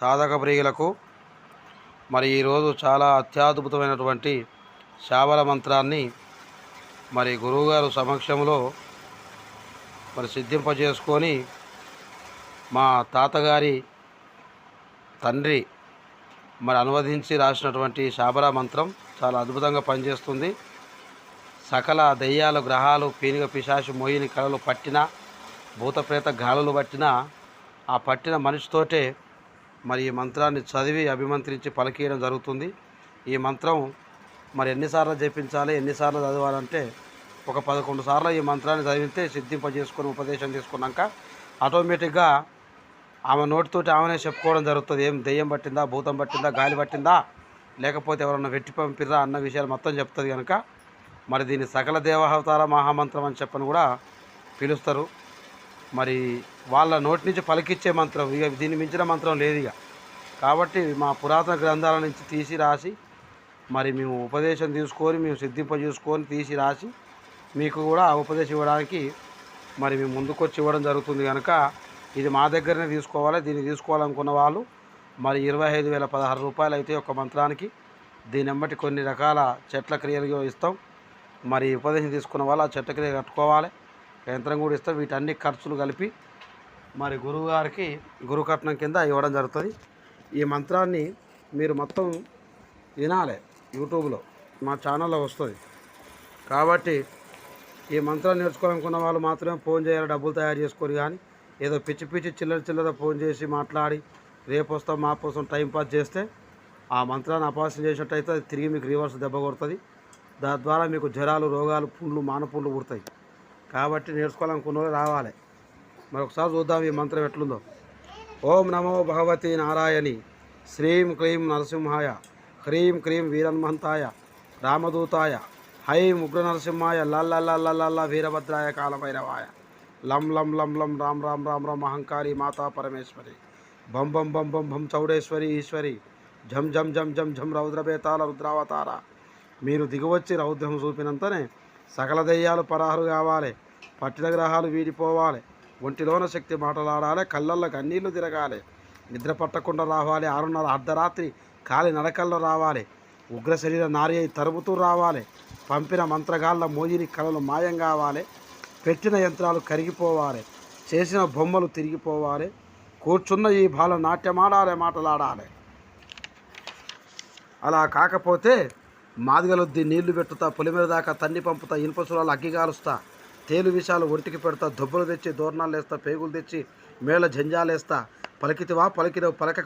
సాధక ప్రియులకు మరి ఈరోజు చాలా అత్యద్భుతమైనటువంటి శాబల మంత్రాన్ని మరి గురువుగారు సమక్షంలో మరి సిద్ధింపజేసుకొని మా తాతగారి తండ్రి మరి అనువదించి రాసినటువంటి శాబల మంత్రం చాలా అద్భుతంగా పనిచేస్తుంది. సకల దెయ్యాలు గ్రహాలు పీనిగ పిశాచి మోయిని కళలు పట్టిన భూతప్రేత గాలులు పట్టిన ఆ పట్టిన మనిషితోటే మరి ఈ మంత్రాన్ని చదివి అభిమంత్రించి పలకీయడం జరుగుతుంది. ఈ మంత్రం మరి ఎన్నిసార్లు జపించాలి ఎన్నిసార్లు చదవాలంటే ఒక పదకొండు సార్లు ఈ మంత్రాన్ని చదివితే సిద్ధింపజేసుకొని ఉపదేశం తీసుకున్నాక ఆటోమేటిక్గా ఆమె నోటితోటి ఆమెనే చెప్పుకోవడం జరుగుతుంది. ఏం దెయ్యం పట్టిందా భూతం పట్టిందా గాలి పట్టిందా లేకపోతే ఎవరన్నా వెట్టి పంపిర్రా అన్న విషయాలు మొత్తం చెప్తుంది కనుక మరి దీన్ని సకల దేవావతార మహామంత్రం అని చెప్పని కూడా పిలుస్తారు. మరి వాళ్ళ నోటి నుంచి పలికిచ్చే మంత్రం ఇక దీన్ని మించిన మంత్రం లేదు ఇక. కాబట్టి మా పురాతన గ్రంథాల నుంచి తీసి రాసి మరి మేము ఉపదేశం తీసుకొని మేము సిద్ధింపజేసుకొని తీసి రాసి మీకు కూడా ఉపదేశం ఇవ్వడానికి మరి మేము ముందుకొచ్చి ఇవ్వడం జరుగుతుంది కనుక ఇది మా దగ్గరనే తీసుకోవాలి దీన్ని తీసుకోవాలనుకున్న వాళ్ళు మరి ఇరవై ఐదు వేల పదహారు రూపాయలు అయితే ఒక మంత్రానికి దీని వెంబటి కొన్ని రకాల చెట్ల క్రియలు ఇస్తాం. మరి ఉపదేశం తీసుకున్న వాళ్ళు ఆ చెట్ల క్రియ కట్టుకోవాలి. యంత్రం కూడా ఇస్తాం వీటన్ని ఖర్చులు కలిపి మరి గురువుగారికి గురు కట్నం కింద ఇవ్వడం జరుగుతుంది. ఈ మంత్రాన్ని మీరు మొత్తం వినాలి. యూట్యూబ్లో మా ఛానల్లో వస్తుంది. కాబట్టి ఈ మంత్రాన్ని నేర్చుకోవాలనుకున్న వాళ్ళు మాత్రమే ఫోన్ చేయాలి డబ్బులు తయారు చేసుకొని కానీ ఏదో పిచ్చి పిచ్చి చిల్లర చిల్లర ఫోన్ చేసి మాట్లాడి రేపు వస్తాం మా కోసం టైం పాస్ చేస్తే ఆ మంత్రాన్ని అపాసన చేసినట్టయితే అది తిరిగి మీకు రివర్స్ దెబ్బ కొడుతుంది. దాని ద్వారా మీకు జ్వరాలు రోగాలు పుండ్లు మానపుండ్లు పుడతాయి. కాబట్టి నేర్చుకోవాలనుకున్న రావాలి. మరొకసారి చూద్దాం ఈ మంత్రం ఎట్లుందో. ఓం నమో భగవతి నారాయణి. శ్రీం క్లీం నరసింహాయ. హ్రీం క్రీం వీరన్మహంతాయ. రామదూతాయ. హైం ఉగ్ర నరసింహాయ లల్ల వీరభద్రాయ కాలభైరవాయ. లం లం లం లం రామ్ రామ్ రామ్ రామ్ అహంకారి మాతా పరమేశ్వరి. బం బం బం బం బం చౌడేశ్వరి ఈశ్వరి. ఝం ఝం ఝం ఝం ఝం రౌద్రబేతాల రుద్రావతార. మీరు దిగువచ్చి రౌద్రం చూపినంతనే సకల దెయ్యాలు పరాహరు కావాలి. పట్టిన గ్రహాలు వీడిపోవాలి. ఒంటిలోన శక్తి మాటలాడాలి. కళ్ళల్లో కన్నీళ్ళు తిరగాలి. నిద్ర పట్టకుండా రావాలి. ఆరున్నర అర్ధరాత్రి కాలి నడకల్లో రావాలి. ఉగ్ర శరీర నారి అయి తరుముతూ రావాలి. పంపిన మంత్రగాళ్ళ మోజిని కళలు మాయం కావాలి. పెట్టిన యంత్రాలు కరిగిపోవాలి. చేసిన బొమ్మలు తిరిగిపోవాలి. కూర్చున్న ఈ బాల నాట్యమాడాలి మాటలాడాలి. అలా కాకపోతే మాదిగలొద్ది నీళ్ళు పెట్టుతా పొలిమేర దాకా తన్ని పంపుతా ఇనుప సురాలు అగ్గిగాలుస్తా తేలు విషాలు ఒంటికి పెడతా దొబ్బలు తెచ్చి దోరణాలు వేస్తా పేగులు తెచ్చి మేళ జంజాలేస్తా పలికితివా పలికినవు పలక